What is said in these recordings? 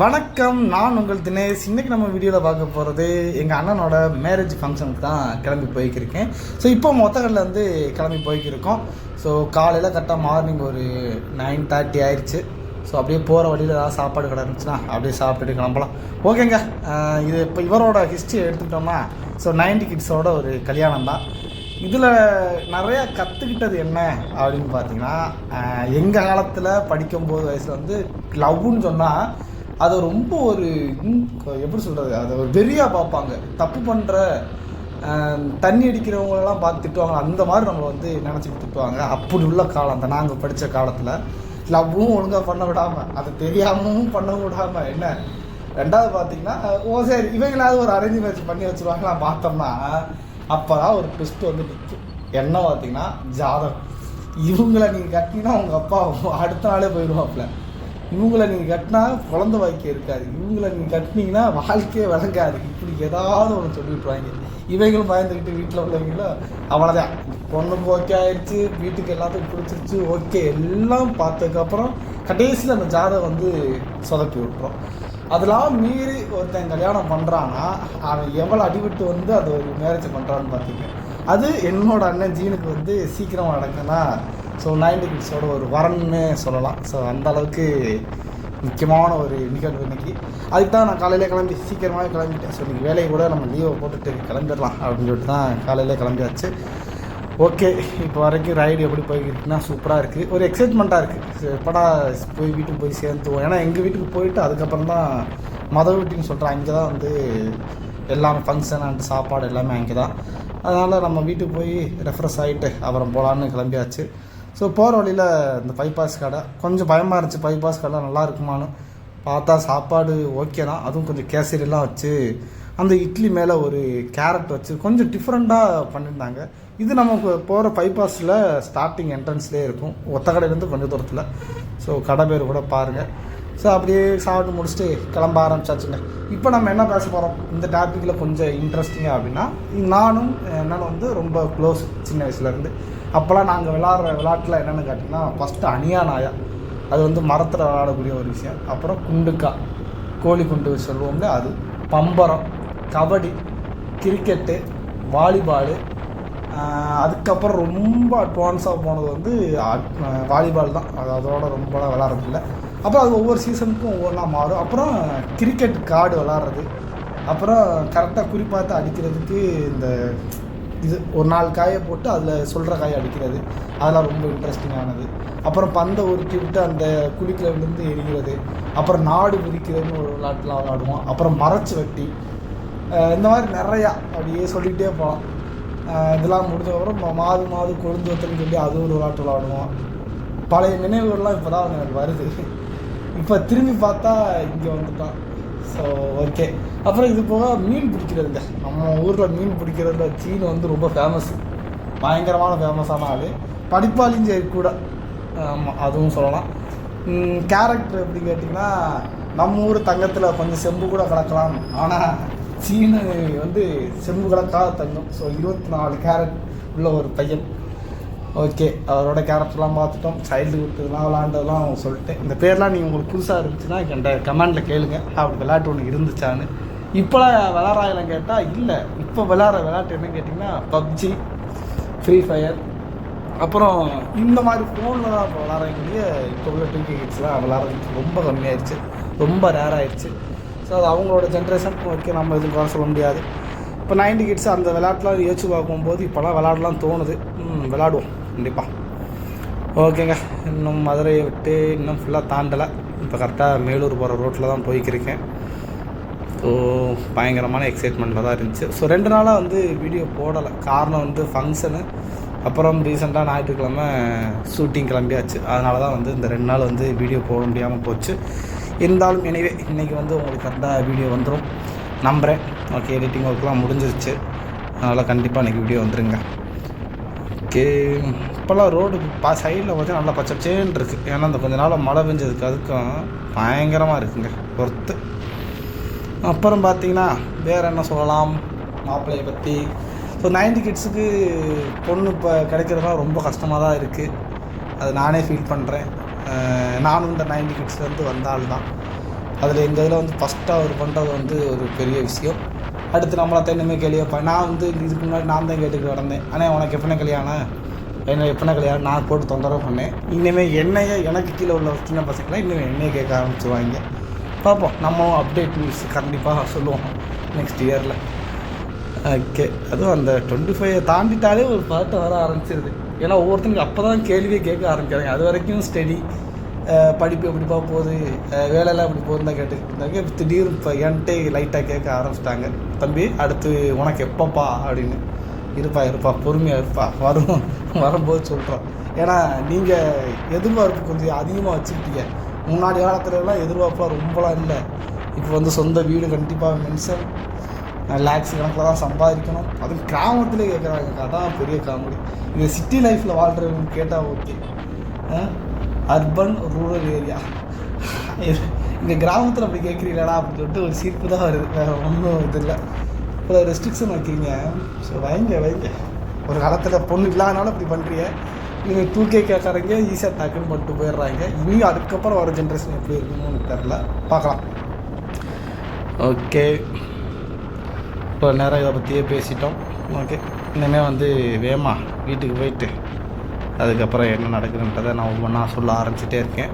வணக்கம் நான் உங்கள் தினேஷ். இன்னைக்கு நம்ம வீடியோவில் பார்க்க போகிறது எங்கள் அண்ணனோட மேரேஜ் ஃபங்க்ஷனுக்கு தான் கிளம்பி போய்க்கிருக்கேன். ஸோ இப்போ மொத்தக்கல்ல வந்து கிளம்பி போய்க்கிருக்கோம். ஸோ காலையில் கரெக்டாக மார்னிங் ஒரு நைன் தேர்ட்டி ஆயிடுச்சு ஸோ அப்படியே போகிற வழியில் ஏதாவது சாப்பாடு கடை இருந்துச்சுன்னா அப்படியே சாப்பிட்டுட்டு கிளம்பலாம். ஓகேங்க. இது இப்போ இவரோட ஹிஸ்ட்ரி எடுத்துக்கிட்டோம்னா ஸோ நைன்டி கிட்ஸோட ஒரு கல்யாணம் தான். இதில் நிறையா கற்றுக்கிட்டது என்ன அப்படின்னு பார்த்தீங்கன்னா எங்கள் காலத்தில் படிக்கும்போது வயசில் வந்து லவ்னு சொன்னால் அது ரொம்ப ஒரு எப்படி சொல்கிறது அதை ஒரு வெறியாக பார்ப்பாங்க. தப்பு பண்ணுற தண்ணி அடிக்கிறவங்களெல்லாம் பார்த்து திட்டுவாங்க. அந்த மாதிரி நம்மளை வந்து நினச்சிட்டு திட்டுவாங்க. அப்படி உள்ள காலம் அந்த நாங்கள் படித்த காலத்தில் லவ்வும் ஒழுங்காக பண்ண விடாமல் அதை தெரியாமவும் பண்ண விடாமல் என்ன? ரெண்டாவது பார்த்தீங்கன்னா ஓ சரி இவங்களாவது ஒரு அரேஞ்ச் மேட்ச் பண்ணி வச்சுருவாங்களா பார்த்தோம்னா அப்போ தான் ஒரு ட்விஸ்ட் வந்து நிற்கும் என்ன பார்த்தீங்கன்னா ஜாதகம். இவங்களை நீங்கள் கட்டினா உங்கள் அப்பா அடுத்த நாளே போயிடுவாப்புல இவங்களை நீங்கள் கட்டினா குழந்த வாக்கியம் இருக்காது. இவங்களை நீங்கள் கட்டினீங்கன்னா வாழ்க்கையே விளங்காது. இப்படி ஏதாவது ஒன்று சொல்லி இவைகளும் பயந்துக்கிட்டு வீட்டில் உள்ளவங்களும் அவ்வளோதான் பொண்ணுக்கு ஓகே ஆயிடுச்சு. வீட்டுக்கு எல்லாத்துக்கும் பிடிச்சிருச்சு. ஓகே எல்லாம் பார்த்ததுக்கப்புறம் கடைசியில் அந்த ஜாதகம் வந்து சொதப்பி விட்டுரும். அதெல்லாம் மீறி ஒருத்தன் கல்யாணம் பண்ணுறான்னா அவன் எவ்வளோ அடிபட்டு வந்து அது ஒரு மேரேஜ் பண்ணுறான்னு பார்த்தீங்க. அது என்னோட அண்ணன் ஜீனுக்கு வந்து சீக்கிரமாக நடக்குன்னா ஸோ நைன்டி கிட்ஸோட ஒரு வரன்னு சொல்லலாம். ஸோ அந்த அளவுக்கு முக்கியமான ஒரு நிகழ்வு இன்னைக்கு. அதுக்கு தான் நான் காலையிலே கிளம்பி சீக்கிரமாகவே கிளம்பிட்டேன். ஸோ இன்றைக்கி வேலையை கூட நம்ம லீவை போட்டுட்டு கிளம்பிடலாம் அப்படின்னு சொல்லிட்டு தான் காலையிலே கிளம்பியாச்சு. ஓகே இப்போ வரைக்கும் ரைடு எப்படி போய்கிட்டுனா சூப்பராக இருக்குது ஒரு எக்ஸைட்மெண்ட்டாக இருக்குது எப்படா போய் வீட்டுக்கு போய் சேர்ந்துவோம் ஏன்னா எங்கள் வீட்டுக்கு போயிட்டு அதுக்கப்புறம் தான் மத வீட்டுன்னு சொல்கிறேன் அங்கே தான் வந்து எல்லாமே ஃபங்க்ஷன் அண்ட் சாப்பாடு எல்லாமே அங்கே தான். அதனால் நம்ம வீட்டுக்கு போய் ரெஃப்ரெஷ் ஆகிட்டு அப்புறம் போகலான்னு கிளம்பியாச்சு. ஸோ போகிற வழியில் இந்த பைபாஸ் கடை கொஞ்சம் பயமாக இருந்துச்சு. பைபாஸ் கடை நல்லா இருக்குமான்னு பார்த்தா சாப்பாடு ஓகே தான். அதுவும் கொஞ்சம் கேசரிலாம் வச்சு அந்த இட்லி மேலே ஒரு கேரட் வச்சு கொஞ்சம் டிஃப்ரெண்ட்டாக பண்ணியிருந்தாங்க. இது நமக்கு போகிற பைபாஸில் ஸ்டார்டிங் என்ட்ரன்ஸ்லேயே இருக்கும். ஒத்தக்கடையிலேருந்து கொஞ்சம் தூரத்தில். ஸோ கடை பேர் கூட பாருங்கள் ஸோ அப்படியே சாப்பிட்டு முடிச்சுட்டு கிளம்ப ஆரம்பிச்சாச்சுங்க. இப்போ நம்ம என்ன பேச போகிறோம் இந்த டாப்பிக்கில் கொஞ்சம் இன்ட்ரெஸ்டிங்காக அப்படின்னா நானும் என்னன்னு வந்து ரொம்ப க்ளோஸ் சின்ன வயசுலேருந்து அப்போல்லாம் நாங்கள் விளாட்ற விளாட்டில் என்னென்னு கேட்டிங்கன்னா ஃபஸ்ட்டு அணியா நாயா அது வந்து மரத்தில் விளாடக்கூடிய ஒரு விஷயம். அப்புறம் குண்டுக்கா? கோழி குண்டு சொல்லுவோம்ல அது. பம்பரம் கபடி கிரிக்கெட்டு வாலிபாலு. அதுக்கப்புறம் ரொம்ப அட்வான்ஸாக போனது வந்து வாலிபால் தான். அது அதோட ரொம்பலாம் விளாட்றதில்ல அப்புறம் அது ஒவ்வொரு சீசனுக்கும் ஒவ்வொன்றா மாறும். அப்புறம் கிரிக்கெட் கார்டு விளாட்றது அப்புறம் கரெக்டாக குறிப்பாத்து அடிக்கிறதுக்கு இந்த இது ஒரு நாலு காயை போட்டு அதில் சொல்கிற காயை அடிக்கிறது. அதெல்லாம் ரொம்ப இன்ட்ரெஸ்டிங்கானது அப்புறம் பந்தை உருட்டி விட்டு அந்த குழிக்கில் விழுந்து எரிகிறது. அப்புறம் நாடு பிரிக்கிறதுன்னு ஒரு விளையாட்டுலாம் விளாடுவோம் அப்புறம் மறைச்சு வெட்டி இந்த மாதிரி நிறையா அப்படியே சொல்லிகிட்டே போகலாம் இதெல்லாம் முடிஞ்சதுக்கப்புறம் மாது மாது கொழுந்து வத்தல்னு சொல்லி அது ஒரு விளாட்டு விளாடுவோம் பழைய நினைவுகள்லாம் இப்போ தான் எனக்கு வருது. இப்போ திரும்பி பார்த்தா இங்கே வந்துட்டான். ஸோ ஓகே அப்புறம் இது போக மீன் பிடிக்கிறதுங்க நம்ம ஊரில் மீன் பிடிக்கிறதுல சீன் வந்து ரொம்ப ஃபேமஸ் பயங்கரமான ஃபேமஸான ஆள். படிப்பாளியும் சரி கூட. ஆமாம் அதுவும் சொல்லலாம். கேரக்டர் எப்படி கேட்டிங்கன்னா நம்ம ஊர் தங்கத்தில் கொஞ்சம் செம்பு கூட கலக்கலாம். ஆனால் சீனு வந்து செம்பு கலக்காத தங்கம். ஸோ இருபத்தி நாலு கேரட் உள்ள ஒரு பையன். ஓகே அவரோட கேரக்டர்லாம் பார்த்துட்டோம். சைல்டுஹுட் இதெல்லாம் அவங்க சொல்லிட்டேன் இந்த பேர்லாம் நீங்கள் உங்களுக்கு புதுசாக இருந்துச்சுன்னா என்கிட்ட கமெண்டில் கேளுங்க. அப்படி விளையாட்டு ஒன்று இருந்துச்சான்னு. இப்போலாம் விளாட்றாங்களாம் கேட்டால் இல்லை. இப்போ விளாட்ற விளையாட்டு என்னன்னு கேட்டிங்கன்னா பப்ஜி ஃப்ரீ ஃபயர் அப்புறம் இந்த மாதிரி ஃபோனில் தான் இப்போ விளாட்றவங்க இப்போ உள்ள டூ கிட்ஸ்லாம் விளாட்றது ரொம்ப கம்மியாயிருச்சு. ரொம்ப ரேர் ஆயிடுச்சு ஸோ அது அவங்களோட ஜென்ரேஷன் ஓகே நம்ம எதுவும் குறை சொல்ல முடியாது. இப்போ நைன்டி கிட்ஸ் அந்த விளையாட்டுலாம் யோசிச்சு பார்க்கும்போது இப்போலாம் விளாடலாம் தோணுது. விளாடுவோம் கண்டிப்பாக ஓகேங்க. இன்னும் மதுரையை விட்டு இன்னும் ஃபுல்லாக தாண்டலை. இப்போ கரெக்டாக மேலூர் போகிற ரோட்டில் தான் போய்க்கிருக்கேன் ஸோ பயங்கரமான எக்ஸைட்மெண்ட்டில் தான் இருந்துச்சு. ஸோ ரெண்டு நாளாக வந்து வீடியோ போடலை. காரணம் வந்து ஃபங்க்ஷனு அப்புறம் ரீசெண்டாக ஞாயிற்றுக்கிழமை ஷூட்டிங் கிளம்பியாச்சு. அதனால தான் வந்து இந்த ரெண்டு நாள் வந்து வீடியோ போட முடியாமல் போச்சு. இருந்தாலும் எனவே இன்றைக்கி வந்து உங்களுக்கு கரெக்டாக வீடியோ வந்துடும் நம்புகிறேன் ஓகே எடிட்டிங் ஒர்க்லாம் முடிஞ்சிருச்சு. அதனால் கண்டிப்பாக இன்றைக்கி வீடியோ வந்துருங்க. ஓகே இப்போல்லாம் ரோடு பா சைடில் பார்த்தீங்கன்னா நல்லா பச்சை சேன் இருக்குது ஏன்னா அந்த கொஞ்ச நாள் மழை பெஞ்சதுக்கு அதுக்கும் பயங்கரமாக இருக்குங்க ஒர்த்து அப்புறம் பார்த்தீங்கன்னா வேறு என்ன சொல்லலாம் மாப்பிள்ளையை பற்றி ஸோ நைன்டி கிட்ஸுக்கு பொண்ணு இப்போ கிடைக்கிறதுலாம் ரொம்ப கஷ்டமாக தான் இருக்குது அது நானே ஃபீல் பண்ணுறேன் நானும் இந்த நைன்டி கிட்ஸ்லேருந்து வந்தால் தான் அதில் எங்கள் இதில் வந்து ஃபஸ்ட்டாக அவர் பண்ணுறது வந்து ஒரு பெரிய விஷயம். அடுத்து நம்மளை தென்னுமே கேள்விப்பேன் நான் வந்து இதுக்கு முன்னாடி நான் தான் கேட்டுக்கிட்டு வந்தேன் ஆனால் உனக்கு எப்படின்னா கல்யாணம்? என்ன எப்படின்னா கல்யாணம்? நான் போட்டு தொந்தரவு பண்ணேன். இனிமேல் என்னையே எனக்கு கீழே உள்ள சின்ன பசங்களாம் இன்னும் என்னையே கேட்க ஆரம்பிச்சுவாங்க பார்ப்போம் நம்ம அப்டேட் நியூஸ் கண்டிப்பாக சொல்லுவோம் நெக்ஸ்ட் இயரில் ஓகே அதுவும் அந்த டுவெண்ட்டி ஃபைவ் தாண்டிட்டாலே ஒரு பாட்டு வர ஆரம்பிச்சிருது. ஏன்னா ஒவ்வொருத்தனுக்கு அப்போ தான் கேள்வியே கேட்க ஆரம்பிக்கிறாங்க. அது வரைக்கும் ஸ்டடி படிப்பு எப்படிப்பா போகுது? வேலையெல்லாம் எப்படி போகுதுன்னு தான் கேட்டுக்கிட்டு இருந்தாங்க திடீர்னு இப்போ என்கிட்டே லைட்டாக கேட்க ஆரம்பிச்சிட்டாங்க. தம்பி அடுத்து உனக்கு எப்பப்பா அப்படின்னு. இருப்பா இருப்பா பொறுமையாக இருப்பா. வரும் வரும்போது சொல்கிறோம் ஏன்னா நீங்கள் எதிர்பார்ப்பு கொஞ்சம் அதிகமாக வச்சுக்கிட்டீங்க. முன்னாடி காலத்துலலாம் எதிர்பார்ப்புலாம் ரொம்பலாம் இல்லை. இப்போ வந்து சொந்த வீடு கண்டிப்பாக மென்ஷன் லேக்ஸ் கணக்கில் தான் சம்பாதிக்கணும். அதுவும் கிராமத்திலே கேட்குறாங்க. அதான் பெரிய காமெடி. இது சிட்டி லைஃப்பில் வாழ்கிறவங்க கேட்டால் ஓகே அர்பன் ரூரல் ஏரியா இங்கே கிராமத்தில் அப்படி கேட்குறீங்களா அப்படின்னு சொல்லிட்டு ஒரு சீர்ப்பு தான் வருது. வேறு ஒன்றும் இது இல்லை. இப்போ ரெஸ்ட்ரிக்ஷன் வைக்கிறீங்க. ஸோ வைங்க வைங்க. ஒரு காலத்தில் பொண்ணு இல்லாதனால இப்படி பண்ணுறீங்க நீங்கள் டூ கே கேட்குறீங்க ஈஸியாக டக்குன்னு பண்ணிட்டு போயிடுறாங்க. இனியும் அதுக்கப்புறம் வர ஜென்ரேஷன் எப்படி இருக்குன்னு தெரில பார்க்கலாம். ஓகே இப்போ நேரம் இதை பற்றியே பேசிட்டோம். ஓகே இனிமேல் வந்து வேமா வீட்டுக்கு போயிட்டு அதுக்கப்புறம் என்ன நடக்குதுன்றதை நான் ஒவ்வொன்றா சொல்ல ஆரம்பிச்சிட்டே இருக்கேன்.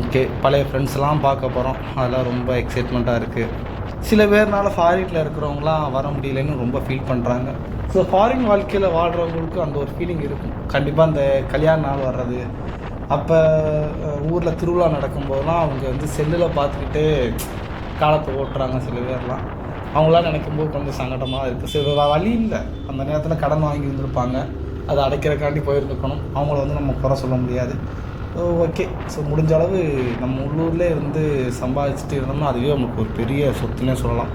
ஓகே பழைய ஃப்ரெண்ட்ஸ்லாம் பார்க்க போகிறோம் அதெல்லாம் ரொம்ப எக்ஸைட்மெண்ட்டாக இருக்குது சில பேர்னால ஃபாரினில் இருக்கிறவங்களாம் வர முடியலன்னு ரொம்ப ஃபீல் பண்ணுறாங்க ஸோ ஃபாரின் வாழ்க்கையில் வாழ்கிறவங்களுக்கு அந்த ஒரு ஃபீலிங் இருக்கும். கண்டிப்பாக அந்த கல்யாண நாள் வர்றது அப்போ ஊரில் திருவிழா நடக்கும்போதெல்லாம் அவங்க வந்து செல்லில் பார்த்துக்கிட்டு காலத்தை ஓட்டுறாங்க சில பேர்லாம். அவங்களாம் நினைக்கும்போது கொஞ்சம் சங்கடமாக இருக்குது சரி வழி இல்லை. அந்த நேரத்தில் கடன் வாங்கி இருந்திருப்பாங்க. அதை அடைக்கிறக்காண்டி போயிருந்துக்கணும் அவங்கள வந்து நம்ம குறை சொல்ல முடியாது. ஓகே ஸோ முடிஞ்ச அளவு நம்ம உள்ளூர்லேயே இருந்து சம்பாதிச்சுட்டு இருந்தோம்னா அதுவே நமக்கு ஒரு பெரிய சொத்துன்னே சொல்லலாம்.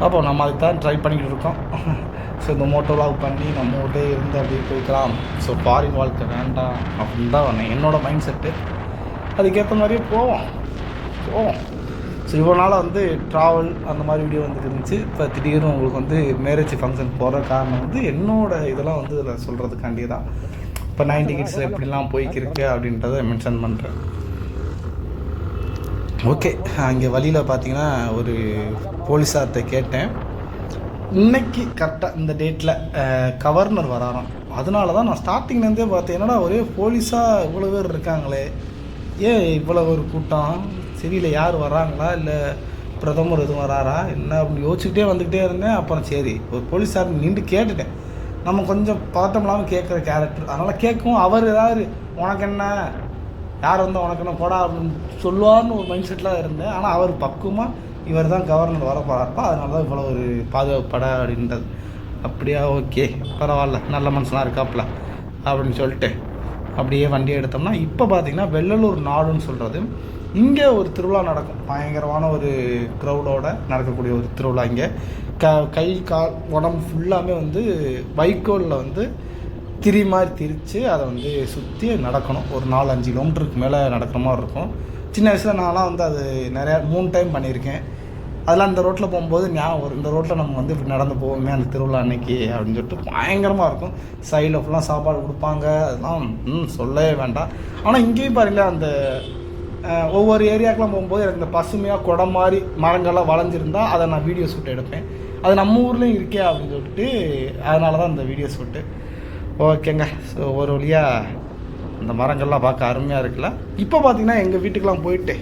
பார்ப்போம் நம்ம அதுக்கு தான் ட்ரை பண்ணிக்கிட்டு இருக்கோம். ஸோ இந்த மோட்டோலாக் பண்ணி நம்ம ஊட்டே இருந்து அப்படியே போய்க்கலாம். ஸோ ஃபாரின் வாழ்க்கை வேண்டாம் அப்படின்னு தான் என்னோடய மைண்ட் செட்டு அதுக்கேற்ற மாதிரியே போவோம். போவோம். ஸோ இவ்வளோ வந்து ட்ராவல் அந்த மாதிரி வீடியோ வந்துட்டு இருந்துச்சு. இப்போ திடீர்னு உங்களுக்கு வந்து மேரேஜ் ஃபங்க்ஷன் போகிற காரணம் வந்து என்னோடய இதெல்லாம் வந்து இதில் சொல்கிறதுக்காண்டி தான் இப்போ நைன்டி கிட்ஸில் எப்படிலாம் போய்க்கிருக்கு அப்படின்றத மென்ஷன் பண்ணுறேன் ஓகே அங்கே வழியில் பார்த்தீங்கன்னா ஒரு போலீஸார்கிட்ட கேட்டேன். இன்னைக்கு கரெக்டாக இந்த டேட்டில் கவர்னர் வராராம். அதனால தான் நான் ஸ்டார்டிங்லேருந்தே பார்த்தேன். என்னடா ஒரே போலீஸாக இவ்வளோ பேர் இருக்காங்களே. ஏன் இவ்வளோ ஒரு கூட்டம்? சிவியில் யார் வராங்களா இல்லை பிரதமர் எதுவும் வராரா? என்ன அப்படின்னு யோசிச்சுக்கிட்டே வந்துக்கிட்டே இருந்தேன். அப்புறம் சரி ஒரு போலீஸார் நின்று கேட்டுட்டேன். நம்ம கொஞ்சம் பதட்டம் இல்லாமல் கேட்குற கேரக்டர் அதனால் கேட்கவும் அவர் ஏதாவது உனக்கு என்ன? யார் வந்தால் உனக்கு என்ன போடா அப்படின்னு சொல்லுவார்னு ஒரு மைண்ட் செட்டில் இருந்தேன். ஆனால் அவர் பக்குவமாக இவர் தான் கவர்னர் வர போகிறாருப்பா அதனால தான் இவ்வளோ ஒரு பாதுகாப்பட அப்படின்றது. அப்படியா ஓகே பரவாயில்ல நல்ல மனுஷனாக இருக்காப்புல அப்படின்னு சொல்லிட்டு அப்படியே வண்டியை எடுத்தோம்னா இப்போ பார்த்தீங்கன்னா வெள்ளலூர் நாடுன்னு சொல்கிறது இங்கே ஒரு திருவிழா நடக்கும். பயங்கரமான ஒரு க்ரௌடோட நடக்கக்கூடிய ஒரு திருவிழா இங்கே. க கை கால் உடம்பு ஃபுல்லாமே வந்து வைக்கோலில் வந்து திரி மாதிரி திரித்து அதை வந்து சுற்றி நடக்கணும். ஒரு நாலு அஞ்சு கிலோமீட்டருக்கு மேலே நடக்கிற மாதிரி இருக்கும். சின்ன வயசில் நான்லாம் வந்து அது நிறையா மூணு டைம் பண்ணியிருக்கேன். அதெல்லாம் இந்த ரோட்டில் போகும்போது ஞாபகம் வரும். இந்த ரோட்டில் நம்ம வந்து இப்படி நடந்து போவோமே அந்த திருவிழா அன்னைக்கு அப்படின்னு சொல்லிட்டு பயங்கரமாக இருக்கும். சைடில் ஃபுல்லாக சாப்பாடு கொடுப்பாங்க. அதெல்லாம் ம் சொல்லவே வேண்டாம். ஆனால் இங்கேயும் பாருங்களேன் அந்த ஒவ்வொரு ஏரியாக்கெலாம் போகும்போது எனக்கு இந்த பசுமையாக குடம் மாதிரி மரங்கள்லாம் வளைஞ்சிருந்தா அதை நான் வீடியோ ஷூட் எடுப்பேன். அது நம்ம ஊர்லேயும் இருக்கே அப்படின்னு சொல்லிட்டு அதனால தான் இந்த வீடியோ ஷூட்டு ஓகேங்க. ஸோ ஒரு வழியாக அந்த மரங்கள்லாம் பார்க்க அருமையாக இருக்குல்ல. இப்போ பார்த்தீங்கன்னா எங்கள் வீட்டுக்கெலாம் போயிட்டு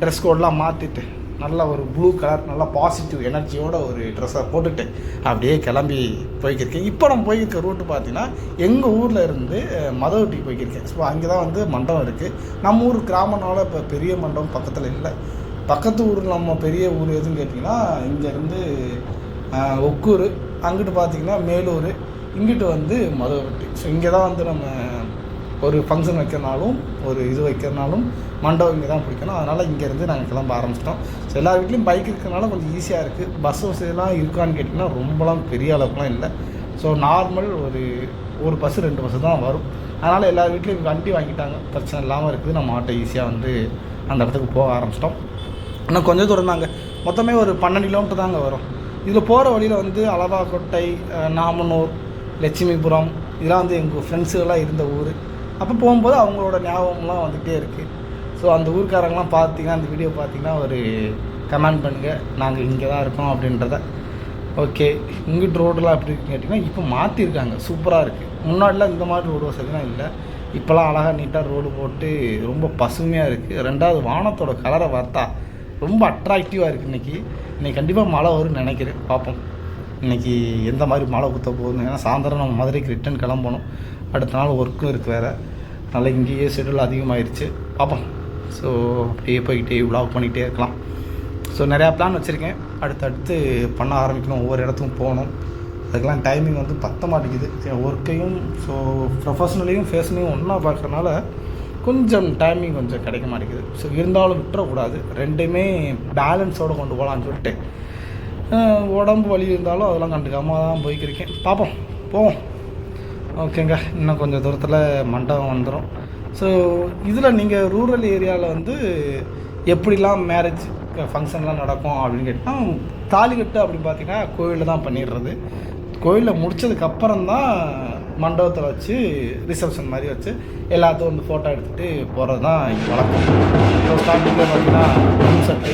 ட்ரெஸ் கோட்லாம் மாற்றிட்டு நல்ல ஒரு ப்ளூ கலர் நல்லா பாசிட்டிவ் எனர்ஜியோட ஒரு ட்ரெஸ்ஸை போட்டுட்டு அப்படியே கிளம்பி போய்க்கிருக்கேன். இப்போ நம்ம போயிருக்க ரூட்டு பார்த்தீங்கன்னா எங்கள் ஊரில் இருந்து அஹ், போய்க்கிருக்கேன். ஸோ அங்கே தான் வந்து மண்டபம் இருக்குது நம்ம ஊர் கிராமனால இப்போ பெரிய மண்டபம் பக்கத்தில் இல்லை. பக்கத்து ஊர் நம்ம பெரிய ஊர் எதுன்னு கேட்டிங்கன்னா இங்கேருந்து ஒக்கூர் அங்கிட்டு பார்த்தீங்கன்னா மேலூர் இங்கிட்டு வந்து மதுவட்டி. ஸோ இங்கே தான் வந்து நம்ம ஒரு ஃபங்க்ஷன் வைக்கிறனாலும் ஒரு இது வைக்கிறனாலும் மண்டபம் இங்கே தான் பிடிக்கணும். அதனால் இங்கேருந்து நாங்கள் கிளம்ப ஆரம்பிச்சிட்டோம். ஸோ எல்லா வீட்லேயும் பைக் இருக்கிறனால கொஞ்சம் ஈஸியாக இருக்குது பஸ் வசதியெல்லாம் இருக்கான்னு கேட்டிங்கன்னா ரொம்பலாம் பெரிய அளவுக்குலாம் இல்லை. ஸோ நார்மல் ஒரு ஒரு பஸ்ஸு ரெண்டு பஸ்ஸு தான் வரும். அதனால் எல்லா வீட்லேயும் வண்டி வாங்கிட்டாங்க. பிரச்சனை இல்லாமல் இருக்குது. நம்ம ஆட்டோ ஈஸியாக வந்து அந்த இடத்துக்கு போக ஆரம்பிச்சிட்டோம். இன்னும் கொஞ்சம் தூரம் தாங்க. மொத்தமே ஒரு பன்னெண்டு கிலோமீட்டர் தாங்க வரும். இதில் போகிற வழியில் வந்து அளவாக்கோட்டை நாமனூர் லட்சுமிபுரம் இதெல்லாம் வந்து எங்கள் ஃப்ரெண்ட்ஸுகளாக இருந்த ஊர். அப்போ போகும்போது அவங்களோட ஞாபகம்லாம் வந்துகிட்டே இருக்குது ஸோ அந்த ஊர்க்காரங்களாம் பார்த்தீங்கன்னா அந்த வீடியோ பார்த்தீங்கன்னா ஒரு கமெண்ட் பண்ணுங்கள் நாங்கள் இங்கே தான் இருக்கோம் அப்படின்றத. ஓகே இங்கிட்டு ரோடெலாம் எப்படி இருக்குன்னு கேட்டிங்கன்னா இப்போ மாற்றிருக்காங்க சூப்பராக இருக்குது முன்னாடிலாம் இந்த மாதிரி ரோடு வசதிலாம் இல்லை. இப்போலாம் அழகாக நீட்டாக ரோடு போட்டு ரொம்ப பசுமையாக இருக்குது ரெண்டாவது வானத்தோட கலரை பார்த்தா ரொம்ப அட்ராக்டிவாக இருக்குது இன்றைக்கி இன்றைக்கி கண்டிப்பாக மழை வரும்னு நினைக்கிறேன். பார்ப்போம். இன்றைக்கி எந்த மாதிரி மழை குத்த போகுதுன்னு. ஏன்னா சாயந்தரம் நம்ம மதுரைக்கு ரிட்டன் கிளம்பணும். அடுத்த நாள் ஒர்க்கும் இருக்குது வேறு. அதனால் இங்கேயே ஷெடியூல் அதிகமாகிருச்சு பார்ப்போம். ஸோ அப்படியே போய்கிட்டே விலாக் பண்ணிகிட்டே இருக்கலாம். ஸோ நிறையா பிளான் வச்சுருக்கேன். அடுத்தடுத்து பண்ண ஆரம்பிக்கணும். ஒவ்வொரு இடத்துக்கும் போகணும். அதுக்கெலாம் டைமிங் வந்து பத்த மாட்டேங்குது. ஒர்க்கையும் ஸோ ப்ரொஃபஷனலையும் ஃபேஷனையும் ஒன்றா பார்க்குறனால கொஞ்சம் டைமிங் கொஞ்சம் கிடைக்க மாட்டேங்குது. ஸோ இருந்தாலும் விட்டுறக்கூடாது. ரெண்டுமே பேலன்ஸோடு கொண்டு போகலான்னு சொல்லிட்டு உடம்பு வலி இருந்தாலும் அதெல்லாம் கண்டுக்காமல் தான் போய்க்கிருக்கேன் பார்ப்போம். போவோம். ஓகேங்க. இன்னும் கொஞ்சம் தூரத்தில் மண்டபம் வந்துடும் ஸோ இதில் நீங்கள் ரூரல் ஏரியாவில் வந்து எப்படிலாம் மேரேஜ் ஃபங்க்ஷன்லாம் நடக்கும் அப்படின்னு கேட்டால் தாலி கட்டு அப்படின்னு பார்த்தீங்கன்னா கோயிலில் தான் பண்ணிடுறது. கோயிலில் முடிச்சதுக்கப்புறம் தான் மண்டபத்தில் வச்சு ரிசப்ஷன் மாதிரி வச்சு எல்லாத்தையும் வந்து ஃபோட்டோ எடுத்துகிட்டு போகிறது தான் வழக்கம். ஸோ ஸ்டார்டிங்கில் பார்த்தீங்கன்னா ட்ரம் செட்டு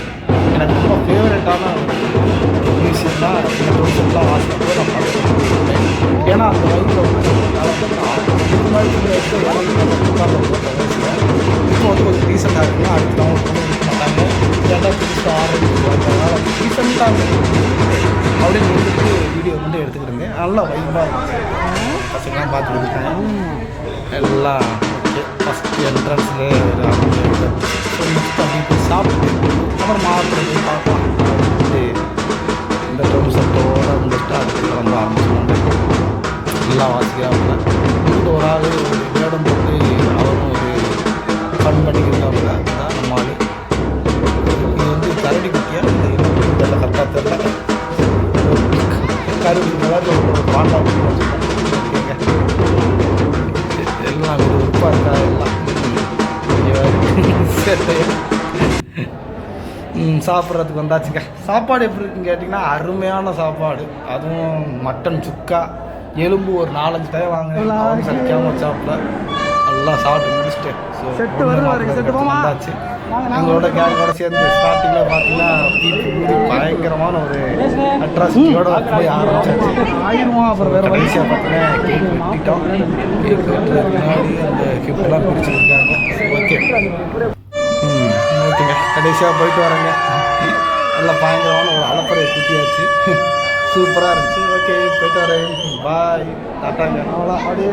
எனக்கு ரொம்ப ஃபேவரட்டான மியூசியம்னா தான் நல்லா வைப்பாக இருந்துச்சு. பசங்களாம் பார்த்து கொடுத்தாங்க எல்லாம் ஓகே. ஃபஸ்ட்டு என்ட்ரன்ஸில் ஒரு அவங்க சாப்பிட்டு அப்புறம் மாத்திரை பார்க்கலாம். வந்து இந்த ட்ரம் செட்டோட வந்துட்டு அடுத்து கிளம்ப ஆரம்பிச்சுவாங்க நல்லா வாசிக்கிறாங்க இங்கிட்ட ஒரு ஆள் ஒரு வேடம் போட்டு அவரும் ஒரு ஃபன் பண்ணிக்கிறாங்க பாண்டா ஓகேங்க எல்லாம் இருக்கா சாப்பிட்றதுக்கு வந்தாச்சுங்க. சாப்பாடு எப்படி இருக்குன்னு கேட்டிங்கன்னா அருமையான சாப்பாடு. அதுவும் மட்டன் சுக்கா எலும்பு ஒரு நாலஞ்சு டைம் வாங்கினேன். சலிக்காம வச்சாப்புல. நல்லா சாப்பிட்டு முடிச்சுட்டு ஸோ? வந்தாச்சு. எங்களோட கேங்கோட சேர்ந்து ஸ்டார்டிங்கில் பார்த்தீங்கன்னா பயங்கரமான ஒரு அட்ராசிட்டியோட போய் ஆரம்பிச்சாச்சு. ஆயிரம் அப்புறம் வேற வழி கடைசியாக பார்த்தீங்கன்னா கேக் வெட்டிட்டோம். கேக் வெட்டுறதுக்கு முன்னாடி அந்த கிஃப்ட்லாம் பிரிச்சுருக்காங்க ஓகே ம் ஓகேங்க கடைசியாக போயிட்டு வரேங்க நல்ல பயங்கரமான ஒரு அலப்பறை குட்டியாச்சு. சூப்பராக இருந்துச்சு. ஓகே போயிட்டு வரேன். பாய் டாட்டாங்க. அவ்வளோ அப்படியே